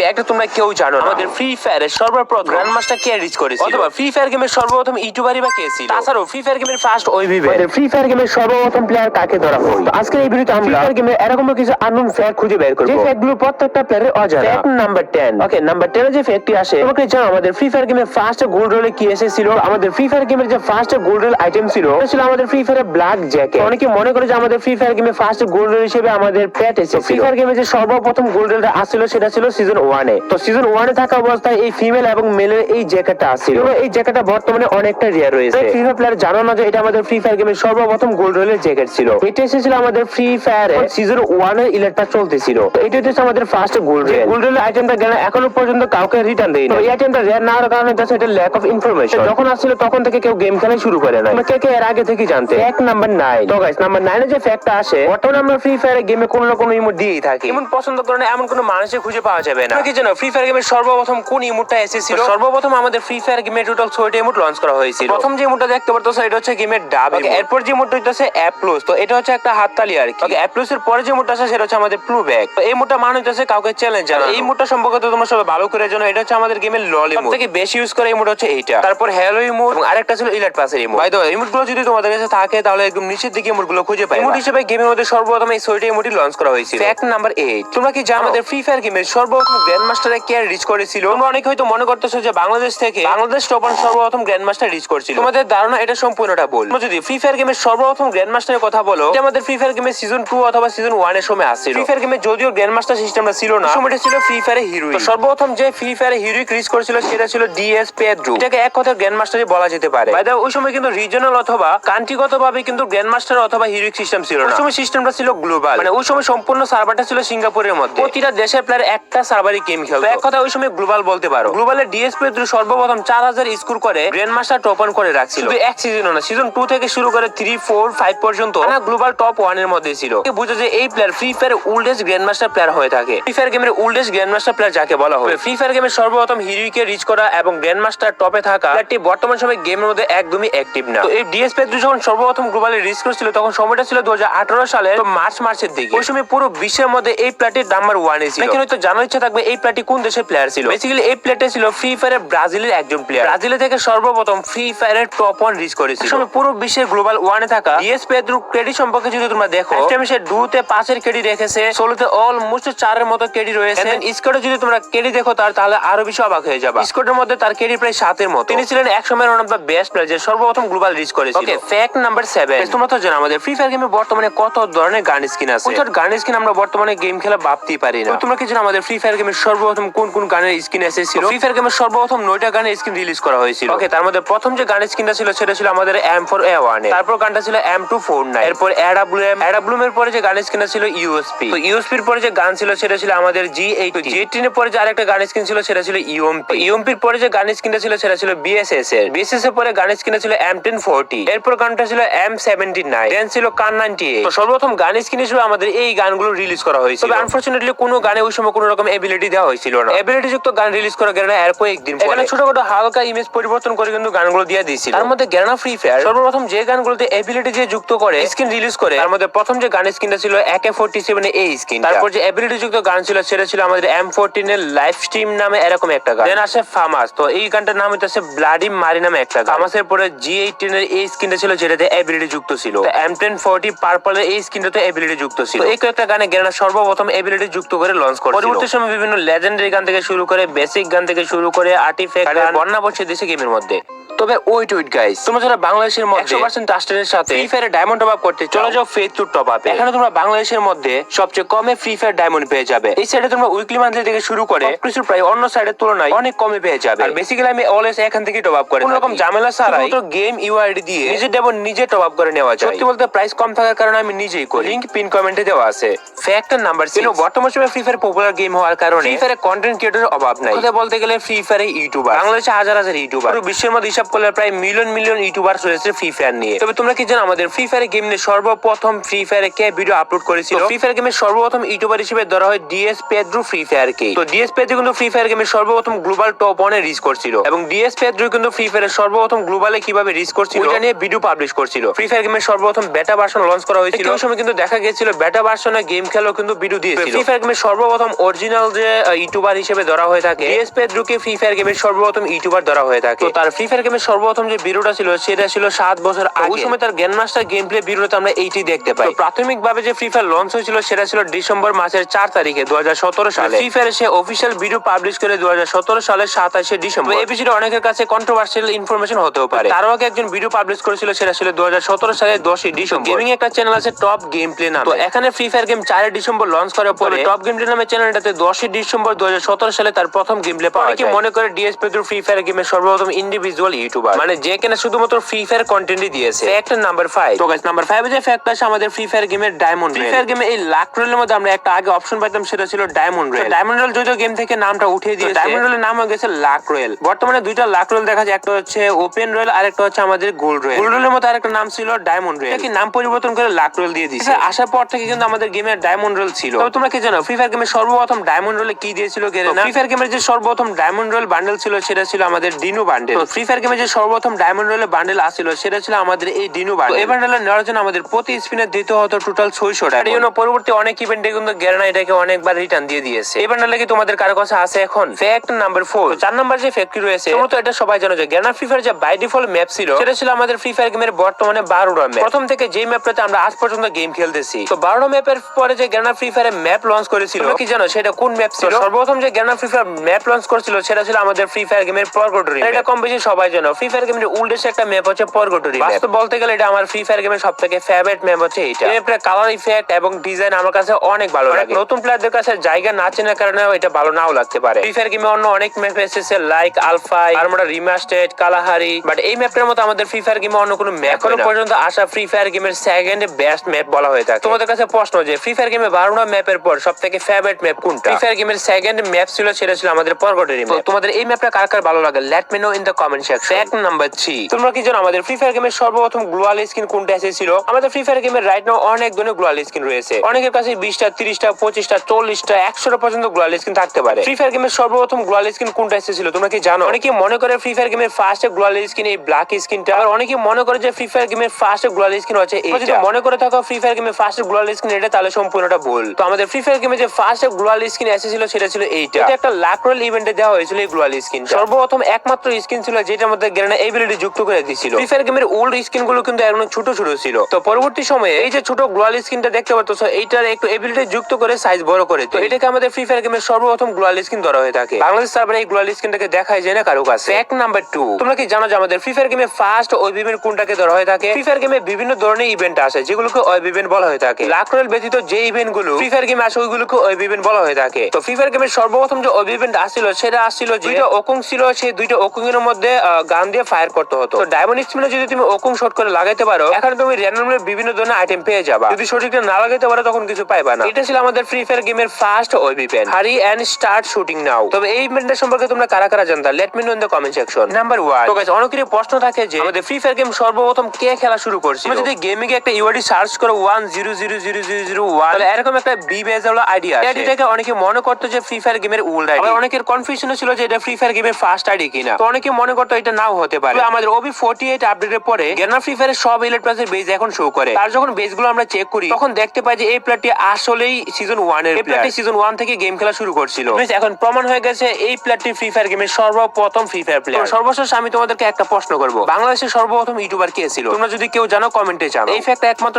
Fact তোমরা কেউ জানো না। আমাদের ফ্রি ফায়ারের সর্বপ্রথম গ্র্যান্ড মাস্টার কে রিচ করেছিল? অথবা ফ্রি ফায়ার গেমের সর্বপ্রথম ইউটিউবারই বা কে ছিল? তাছাড়াও ফ্রি ফায়ার গেমের ফার্স্ট ওই বিবে ফ্রি ফায়ার গেমের সর্বপ্রথম প্লেয়ার কাকে ধরা হয় আজকের এই ভিডিওতে আমরা ফ্রি ফায়ার গেমের এরকম কিছু আননোন ফ্যাক্ট খুঁজে বের করব। যে ফ্যাক্টগুলো প্রত্যেকটা প্লেয়ারের অজানা। ফ্যাক্ট নাম্বার 10 ওকে নাম্বার 10 এর যে ফ্যাক্টটি আসে জানো আমাদের ফ্রি ফায়ার গেমের ফার্স্ট গোল্ড রোলে কি এসেছিল? আমাদের ফ্রি ফায়ার গেমের যে ফার্স্ট গোল্ড রোল আইটেম ছিল ছিল আমাদের ফ্রি ফায়ারের ব্ল্যাক জ্যাকেট অনেকে মনে করে যে আমাদের ফ্রি ফায়ার গেমের ফার্স্ট গোল্ড রোল হিসেবে আমাদের প্যাট এসেছিল। ফ্রি ফায়ার গেমে যে সর্বপ্রথম গোল্ড রোলটা আসছিল সেটা ছিল সিজন 1 এ তো সিজন ওয়ানে থাকা অবস্থায় এই ফিমেল এবং মেলের এই জ্যাকেটটা আসছিল এই জ্যাকেটটা বর্তমানে অনেকটা রিয়ার রয়েছে। ফ্রি ফায়ার প্লেয়ার জানো না যে এটা আমাদের ফ্রি ফায়ার গেমের সর্বপ্রথম গোল্ড রোলের জ্যাকেট ছিল। এটা এসেছিল আমাদের ফ্রি ফায়ার সিজন 1 এর ইলেক্টটা চলতেছিল। এটা হচ্ছে আমাদের ফার্স্ট গোল্ড রোল গোল্ড রোলের আইটেমটা গেলে, এখনও পর্যন্ত কাউকে রিটার্ন দেয়নি। এই আইটেমটা রিয়ার না হওয়ার কারণে জাস্ট এটা ল্যাক অফ ইনফরমেশন যখন আসছিল, তখন থেকে কেউ গেম খেলা শুরু করে না কে কে এর আগে থেকে জানতে? ফ্যাক্ট নাম্বার 9 তো গাইস নাম্বার 9 এর যে ফ্যাক্টটা আসে, বর্তমানে আমরা ফ্রি ফায়ার গেমে কোনো না কোনো ইমোট দিয়েই থাকি। ইমোট পছন্দ করে না এমন কোনো মানুষই খুঁজে পাওয়া যাবে না। কি জানো ফ্রি ফায়ার গেমের সর্বপ্রথম কোন ইমোটটা এসেছিল? সর্বপ্রথম আমাদের ফ্রি ফায়ার গেমের টোটাল 6টা ইমোট লঞ্চ করা হয়েছিল। প্রথম যে ইমোটটা দেখতে পারতো এটা হচ্ছে গেমের ডাব এরপর যে ইমোটটা হচ্ছে অ্যাপ প্লাস তো এটা হচ্ছে একটা হাততালি আর কি। অ্যাপ প্লাস এর পরে যে ইমোটটা আছে সেটা হচ্ছে আমাদের প্লু ব্যাগ তো এই ইমোটটা মানে হচ্ছে কাউকে চ্যালেঞ্জ জানা এই ইমোটটা সম্পর্কে তোমরা সবাই ভালো করে জানো এটা হচ্ছে আমাদের গেমের লল ইমোট থেকে বেশি ইউজ করা ইমোট হচ্ছে এইটা। তারপর হ্যালো ইমোট আরেকটা ছিল ইলাট পাসের ইমোট বাই দ্য ইমোটগুলো যদি তোমাদের কাছে থাকে তাহলে একদম নিচের দিকে ইমোটগুলো খুঁজে পাই ইমোট হিসেবে গেমের মধ্যে সর্বপ্রথম এই ছয়টা ইমোটই লঞ্চ করা হয়েছিল। ফ্যাক্ট নাম্বার 8 তোমরা কি জানো আমাদের ফ্রি ফায়ার গেমের সর্বপ্রথম গ্র্যান্ড মাস্টারে কে রিচ করেছিল? তোমরা অনেকে হয়তো মনে করতেছো যে বাংলাদেশ থেকে বাংলাদেশ ওয়ান সর্বপ্রথম গ্র্যান্ড মাস্টার রিচ করছিল। তোমাদের ধারণা এটা সম্পূর্ণটা ভুল। তোমরা যদি ফ্রি ফায়ার গেমের সর্বপ্রথম গ্র্যান্ড মাস্টারের কথা বলো এটা আমাদের ফ্রি ফায়ার গেমের সিজন 2 অথবা সিজন 1 এর সময় আসছিল। ফ্রি ফায়ার গেমের যদিও গ্র্যান্ড মাস্টার সিস্টেমটা ছিল না সময়টা ছিল ফ্রি ফায়ারে হিরোইক সর্বপ্রথম যে ফ্রি ফায়ারে হিরোইক রিচ করেছিল সেটা ছিল ডিএস পেড্রো এটাকে এক কথায় গ্র্যান্ড মাস্টারই বলা যেতে পারে। বাই ওই সময় কিন্তু রিজনাল অথবা কান্ট্রিগতভাবে কিন্তু গ্র্যান্ড মাস্টার অথবা হিরোইক সিস্টেম ছিল না। ওই সময় সিস্টেমটা ছিল গ্লোবাল মানে ওই সময় সম্পূর্ণ সার্ভারটা ছিল সিঙ্গাপুরের মধ্যে। প্রতিটা দেশের প্লেয়ার একটা সার্ভারই গেম খেলতো এক কথা ওই সময় গ্লোবাল বলতে পারো। গ্লোবালের ডিএস পেড্রো সর্বপ্রথম চার হাজার স্কোর করে গ্র্যান্ড মাস্টার টপ অন করে রাখছিল। শুধু এক সিজনও না সিজন টু থেকে শুরু করে থ্রি ফোর ফাইভ পর্যন্ত গ্লোবাল টপ ওয়ানের মধ্যে ছিল। বুঝে যে এই player free fire oldest grand master player হয়ে থাকে। ফ্রি ফায়ার গেমের উল্ডেস্ট গ্র্যান্ড মাস্টার প্লেয়ার যাকে বলা হয়। ফ্রি ফায়ার গেমের সর্বপ্রথম হিরোইকে রিচ করা এবং গ্র্যান্ড মাস্টার টপে থাকা প্লেয়ারটি বর্তমান সময় গেমের মধ্যে একদমই অ্যাক্টিভ না। তো এই ডিএস পেড্রো যখন সর্বপ্রথম গ্লোবালে রিচ করেছিল তখন সময়টা ছিল দু সালের মার্চ মার্চের দিকে। ওই সময় পুরো বিশ্বের মধ্যে এই প্লেয়ারটির নাম্বার ওয়ানে ছিল। এখানে তো জানার ইচ্ছা থাকবে এই প্লেয়ারটি কোন দেশের প্লেয়ার ছিল? বেসিক্যালি এই প্লেয়ারটা ছিল ফ্রি ফায়ারের ব্রাজিলের একজন প্লেয়ার ব্রাজিলে থেকে সর্বপ্রথম ফ্রি ফায়ারের টপ ওয়ান রিচ করেছিল। সময় পুরো বিশ্বের গ্লোবাল ওয়ানে থাকা ডিএস পেড্রো ক্রেডিট সম্পর্কে যদি তোমরা দেখো সে ডুতে পাঁচের কেডি রেখেছে ষোলোতে অলমোস্ট চারের মতো কেডি রয়েছে। স্কোয়াডে যদি তোমরা কেডি দেখো তার তাহলে আরও বেশি অবাক হয়ে যাবে। স্কোয়াডের মধ্যে তার কেডি প্রায় সাতের মতো। তিনি ছিলেন এক সময় one of the best player যে সর্বপ্রথম গ্লোবাল রিচ করেছিল। ওকে ফ্যাক্ট নাম্বার সেভেন তোমরা তো জানো আমাদের ফ্রি ফায়ার গেমে বর্তমানে কত ধরনের গান স্কিন আছে। ওই গান স্কিন আমরা বর্তমানে গেম খেলা ভাবতেই পারি না। তোমরা কি জানো আমাদের ফ্রি ফায়ার গেমের সর্বপ্রথম কোন কোন গানের স্কিন এসেছিল? ফ্রি ফায়ার গেমের সর্বপ্রথম নয়টা গানের স্কিন রিলিজ করা হয়েছিল। ওকে তার মধ্যে প্রথম যে গানের স্কিনটা ছিল সেটা ছিল আমাদের এম ফোর এ ওয়ান তারপর গানটা ছিল এম টু ফোর নাইন এরপর অ্যাডাব্লুএম এর পরে যে গানের স্কিনটা ছিল ইউএসপি তো ইউএসপির পরে যে গান ছিল সেটা ছিল আমাদের জি এইট জি এইটিন এর পরে যে আরেকটা গানের স্কিন ছিল সেটা ছিল ইউএমপি ইউএমপির পরে যে গানের স্কিনটা ছিল সেটা ছিল বিএসএস এর। বিএসএস এর পরে গানের স্কিনটা ছিল এম টেন ফোরটি এরপর গানটা ছিল এম সেভেন্টি নাইন দেন ছিল কান নাইনটি এইট তো সর্বপ্রথম গান স্কিন হিসেবে আমাদের এই গানগুলো রিলিজ করা হয়েছিল। তবে আনফরচুনেটলি কোনো গানে ওই সময় কোনো রকম এবিলিটি দেওয়া হয়েছিল না। এবিলিটি যুক্ত গান রিলিজ করা গেলে এর কয়েকদিন এখানে ছোটখাটো হালকা ইমেজ পরিবর্তন করে কিন্তু গানগুলো দিয়ে দিয়েছিল। তার মধ্যে গ্যানা ফ্রি ফায়ার সর্বপ্রথম যে গানগুলোতে এবিলিটি দিয়ে যুক্ত করে স্কিন রিলিজ করে তার মধ্যে প্রথম যে গানের স্কিনটা ছিল একে ফোরটি সেভেন এই স্কিন তারপর যে এবিলিটি যুক্ত গান ছিল সেটা ছিল আমাদের এম ফোরটিন এর লাইভ স্ট্রিম নামে এরকম একটা গান। দেন আসে ফামাস তো এই গানটার নাম হচ্ছে ব্লাডি মারি নামে একটা গান। ফামাসের পরে জি এইটিন এর এই স্কিনটা ছিল যেটাতে এবিলিটি যুক্ত ছিল। এম টেন ফোরটি পার্পল এর এই স্কিনটাতে এবিলিটি যুক্ত ছিল। এই কয়েকটা গানে গেনা সর্বপ্রথম এবিলিটি যুক্ত করে লঞ্চ করে পরবর্তী সময় বিভিন্ন লেজেন্ডারি গান থেকে শুরু করে বেসিক গান থেকে শুরু করে আর্টিফেক্ট গান, বন্যা বসে দিয়েছে গেমের মধ্যে। তবে ওয়েট ওয়েট গাইস তোমরা যারা বাংলাদেশের মধ্যে একশো পার্সেন্ট ট্রাস্টের সাথে ফ্রি ফায়ারে ডায়মন্ড টপ আপ করতে চলে যাও ফেস টু টপ আপে এখানে তোমরা বাংলাদেশের মধ্যে সবচেয়ে কমে ফ্রি ফায়ার ডায়মন্ড পেয়ে যাবে। এই সাইডে তোমরা উইকলি মান্থলি থেকে শুরু করে কিছু প্রায় অন্য সাইডের তুলনায় অনেক কমে পেয়ে যাবে। আর বেসিক্যালি আমি অলওয়েজ এখান থেকে টপ আপ করে কোনো রকম ঝামেলা ছাড়াই তো গেম ইউআইডি দিয়ে নিজের ডায়মন্ড নিজে টপ আপ করে নেওয়া যায়। সত্যি বলতে প্রাইস কম থাকার কারণে আমি নিজেই করি। লিংক পিন কমেন্টে দেওয়া আছে। ফ্যাক্টর নাম্বার সিক্স বর্তমান সময়ে ফ্রি ফায়ার পপুলার গেম হওয়ার কারণে ফ্রি ফায়ারে কন্টেন্ট ক্রিয়েটরের অভাব নাই। কথা বলতে গেলে ফ্রি ফায়ারে ইউটিউবার বাংলাদেশে হাজার হাজার ইউটিউবার পুরো বিশ্বের মধ্যে হিসাব করলে প্রায় মিলিয়ন মিলিয়ন ইউটিউবার রয়েছে ফ্রি ফায়ার নিয়ে তবে তোমরা কি জানো আমাদের ফ্রি ফায়ার গেম নিয়ে সর্বপ্রথম ফ্রি ফায়ারে কে ভিডিও আপলোড করেছিল ফ্রি ফায়ার গেমের সর্বপ্রথম ইউটিউবার হিসেবে ধরা হয় ডিএস পেদ্রু ফ্রি ফায়ার কে তো ডিএস পেদ্রু কিন্তু ফ্রি ফায়ার গেমের সর্বপ্রথম গ্লোবাল টপ ওয়ানে রিচ করছিল এবং ডিএস পেদ্রু কিন্তু ফ্রি ফায়ারের সর্বপ্রথম গ্লোবালে কীভাবে রিচ করছিল ওইটা নিয়ে ভিডিও পাবলিশ করছিল ফ্রি ফায়ার গেমের সর্বপ্রথম বেটা ভার্সন লঞ্চ করা হয়েছিল ওই সময় কিন্তু দেখা গেছিল বেটা ভার্সনে গেম খেলেও কিন্তু ভিডিও দিয়েছিল ফ্রি ফায়ার গেমের সর্বপ্রথম অরিজিনাল যে ইউটিউবার হিসেবে ধরা হয়ে থাকে ডিএস পেদ্রুকে ফ্রি ফায়ার গেমের সর্বপ্রথম ইউটিউবার ধরা হয়ে থাকে তো তার ফ্রি ফায়ার গেমের সর্বপ্রথম যে ভিডিওটা ছিল সেটা ছিল সাত বছর আগে ওই সময় তার গ্যান মাস্টার গেম প্লে ভিডিওতে আমরা এইটি দেখতে পাই। প্রাথমিক ভাবে যে ফ্রি ফায়ার লঞ্চ হয়েছিল সেটা ছিল ডিসেম্বর মাসের চার তারিখে দু সালে। ফ্রি ফায়ার সে অফিসিয়াল ভিডিও পাবলিশ করে দু সালের সাতাশে ডিসেম্বর। এই বিষয়টা অনেকের কাছে কন্ট্রোভার্সিয়াল ইনফরমেশন হতেও পারে। তারও আগে একজন ভিডিও পাবলিশ করেছিল সেটা ছিল দুহাজার সতেরো সালের দশই ডিসেম্বর। গেমিং একটা চ্যানেল আছে টপ গেম প্লে নামে। তো এখানে ফ্রি ফায়ার গেম চার ডিসেম্বর লঞ্চ করার পরে টপ গেম প্লে নামে চ্যানেলটাতে দশই ডিসেম্বর দু হাজার সতেরো সালে তার প্রথম গেম প্লে পাওয়া মনে করে ডিএসপি পেদ্রু ফ্রি ফায়ার গেমের সর্বপ্রথম ইন্ডিভিজুয়াল ইউটিউবার। মানে যে কিনা শুধুমাত্র ফ্রি ফায়ার কন্টেন্টই দিয়েছে। ফ্যাক্ট নাম্বার ফাইভ তো গাইস নাম্বার ফাইভ যে ফ্যাক্ট আছে আমাদের ফ্রি ফায়ার গেমের ডায়মন্ড ফ্রি ফায়ার গেমে এই লাখ রোলের মধ্যে আমরা একটা আগে অপশন পাইতাম সেটা ছিল ডায়মন্ড রেল ডায়মন্ড রেল যদিও গেম থেকে নামটা উঠিয়ে দিয়ে ডায়মন্ড রেলের নাম হয়ে গেছে লাখ রয়েল বর্তমানে দুইটা লাখ রয়েল দেখা যায় একটা হচ্ছে ওপেন রয়েল আর একটা হচ্ছে আমাদের গোল্ড রয়েল গোল্ড রয়েলের মতো আরেকটা নাম ছিল ডায়মন্ড রেল কি নাম পরিবর্তন করে লাখ রয়েল দিয়ে দিয়েছে? আসার পর থেকে কিন্তু আমাদের গেমের ডায়মন্ড রয়েল ছিল। তবে তোমরা কি জানো ফ্রি ফায়ার গেমের সর্বপ্রথম ডায়মন্ড রয়েলে কি দিয়েছিল গেলে না? ফ্রি ফায়ার গেমের যে সর্বপ্রথম ডায়মন্ড রয়েল বান্ডেল ছিল সেটা ছিল আমাদের ডিনু বান্ডেল ফ্রি ফায়ার গেমের যে সর্বপ্রথম ডায়মন্ড রয়েলের বান্ডেল আসছিল সেটা ছিল আমাদের এই ডিনু বান্ডেল এই বান্ডেল নেওয়ার জন্য আমাদের প্রতি স্পিনে দিতে হতো টোটাল ছয়শো টাকা। এই জন্য পরবর্তী অনেক ইভেন্টে কিন্তু গেরানা এটাকে অনেকবার রিটার্ন দিয়ে দিয়েছে। এই বান্ডেলে কি তোমাদের কারও কাছে আছে এখন? ফ্যাক্ট নাম্বার ফোর চার নাম্বার যে ফ্যাক্টরি রয়েছে তো এটা সবাই জানো যে গেরানা ফ্রি ফায়ার যে বাই ডিফল্ট ম্যাপ ছিল সেটা ছিল আমাদের ফ্রি ফায়ার গেমের বর্তমানে বারোটা ম্যাপ প্রথম থেকে যে ম্যাপটাতে আমরা আজ পর্যন্ত গেম খেলতেছি। তো বারোটা ম্যাপের পরে যে Garena free fire map launch করেছিল কি জানো সেটা কোন ম্যাপ ছিল? সর্বপ্রথম যে Garena free fire map launch করেছিল সেটা ছিল আমাদের ফ্রি ফায়ার গেমের পরগটরি এটা কম বেশি সবাই জানো। ফ্রি ফায়ার গেমের উল্টেছে একটা ম্যাপ হচ্ছে পরগটরি বাস্তব বলতে গেলে এটা আমার ফ্রি ফায়ার গেমের সব থেকে ফেভারিট ম্যাপ হচ্ছে এটা ম্যাপের কালার ইফেক্ট এবং ডিজাইন আমার কাছে অনেক ভালো লাগে। নতুন প্লেয়ারদের কাছে জায়গা না চেনার কারণে এটা ভালো নাও লাগতে পারে। ফ্রি ফায়ার গেমে অন্য অনেক ম্যাপ এসেছে লাইক আলফাই আরমোডা রিমাস্টেড কালাহারি বাট এই ম্যাপের মতো আমাদের ফ্রি ফায়ার গেমে অন্য কোনো ম্যাপ এখনও পর্যন্ত আসা ফ্রি ফায়ার গেমের সেকেন্ড বেস্ট ম্যাপ বলা হয়ে থাকে। তোমাদের কাছে প্রশ্ন যে ফ্রি ফায়ার গেমে বারোটা ম্যাপের পর সব থেকে ফেভারিট ম্যাপ কোনটা? ফ্রি ফায়ার গেমের সেকেন্ড ম্যাপ ছিল সেটা ছিল আমাদের পরগটের ম্যাপ তোমাদের এই ম্যাপটা কার কার ভালো লাগে? Let me know in the comment section fact number 3 তোমরা কি জানো, আমাদের ফ্রি ফায়ার গেমের সর্বপ্রথম গ্লোয়াল স্কিন কোনটা এসেছিল আমাদের ফ্রি ফায়ার গেমের রাইট নাও অনেক ধরনের গ্লোয়াল স্কিন রয়েছে। অনেকের কাছে 20টা 30টা 25টা 40টা 100টা পর্যন্ত গ্লোয়াল স্কিন থাকতে পারে। ফ্রি ফায়ার গেমের সর্বপ্রথম গ্লোয়াল স্কিন কোনটা এসেছিল তোমরা কি জানো? অনেকে মনে করে ফ্রি ফায়ার গেমের ফার্স্ট গ্লোয়াল স্কিন এই ব্ল্যাক স্কিনটা আর অনেকে মনে করে যে ফ্রি ফায়ার গেমের ফার্স্ট গ্লোয়াল স্কিন এই যদি মনে করে থাকো ফ্রি ফায়ার গেমের ফার্স্ট গ্লোয়াল স্কিন এটা, তাহলে সম্পূর্ণটা ভুল। তো আমাদের ফ্রি ফায়ার গেমে যে ফার্স্ট গ্লোয়াল স্কিন এসেছিল সেটা ছিল এইটা। এটা একটা লাক রোল ইভেন্টে দেওয়া হয়েছিল এই গ্লোয়াল স্কিন সর্বপ্রথম একমাত্র স্কিন ছিল যেটার মধ্যে গ্রেনা এবিলিটি যুক্ত করে দিয়েছিল। ফ্রি ফায়ার গেমের ওল্ড স্কিনগুলো কিন্তু অনেক ছোট ছোট ছিল। তো পরবর্তী সময়ে এই যে ছোট গ্লোয়াল স্কিনটা দেখতে পাচ্ছ এইটার একটু এবিলিটি যুক্ত করে সাইজ বড় করে তো এটাকে আমাদের ফ্রি ফায়ার গেমের সর্বপ্রথম গ্লোয়াল স্কিন ধরা হয়ে থাকে। বাংলাদেশ সার্ভারে এই গ্লোয়াল স্কিনটাকে দেখায় যায় না কারও কাছে। ফ্যাক্ট নাম্বার টু তোমরা কি জানো যে আমাদের ফ্রি ফায়ার গেমে ফার্স্ট ওই ইভেন্ট কোনটাকে ধরা হয়ে থাকে? ফ্রি ফায়ার গেমে বিভিন্ন ধরনের ইভেন্ট আসে, যেগুলোকে ওয়েব ইভেন্ট বলা হয়ে থাকে। লাক রয়েল ব্যতীত যে ইভেন্টগুলো ফ্রি ফায়ার গেমে আসে, ওইগুলোকে ওয়েব ইভেন্ট বলা হয়ে থাকে। তো ফ্রি ফায়ার গেমের সর্বপ্রথম যে ওয়েব ইভেন্ট আসছিল, সেটা আসছিল যে দুইটা ওকুং ছিল, সেই দুইটা ওকুং এর মধ্যে গান দিয়ে ফায়ার করতে হতো। তো ডায়মন্ড স্পিনে যদি তুমি ওকুং শট করে লাগাইতে পারো এখানে তুমি র্যান্ডমলি বিভিন্ন ধরনের আইটেম পেয়ে যাবা। যদি সঠিকটা না লাগাইতে পারো তখন কিছু পাইবা না। এটা ছিল আমাদের ফ্রি ফায়ার গেমের first wave event hurry and start shooting now তবে এই ইভেন্টের সম্পর্কে তোমরা কারা কারা জানতা let me know in the comment section number 1 তো গাইস অনেকেরই প্রশ্ন থাকে যে আমাদের ফ্রি ফায়ার গেম সর্বপ্রথম কে খেলা শুরু করছিল? তুমি যদি গেমিং এ একটা ইউআইডি সার্চ করো 10000001 তাহলে এরকম একটা বি বেজ হলো আইডিয়া আইডিটাকে অনেকে মনে করতো যে ফ্রি ফায়ার গেমের ওল্ড আইডি আবার অনেকের কনফিউশন ছিল যে এটা ফ্রি ফায়ার গেমের ফার্স্ট আইডি কিনা। তো অনেকে মনে করতো এটা নাও হতে পারে। আমাদের ওবি 48 আপডেটের পরে গেনা ফ্রি ফায়ারের সব ইলেট প্লাসের বেজ এখন শো করে। তার যখন বেজগুলো আমরা চেক করি তখন দেখতে পাই যে এই প্লেয়ারটি আসলেই সিজন ওয়ানের প্লেয়ারটি সিজন ওয়ান থেকে গেম খেলা শুরু করছিল। এখন প্রমাণ হয়ে গেছে এই প্লেয়ারটি ফ্রি ফায়ার গেমের সর্বপ্রথম ফ্রি ফায়ার প্লেয়ার সর্বশেষ আমি তোমাদেরকে একটা প্রশ্ন করব। বাংলাদেশের সর্বপ্রথম ইউটিউবার কে ছিল? তোমরা যদি কেউ জানো কমেন্টে জানো এই ফ্যাক্ট একমাত্র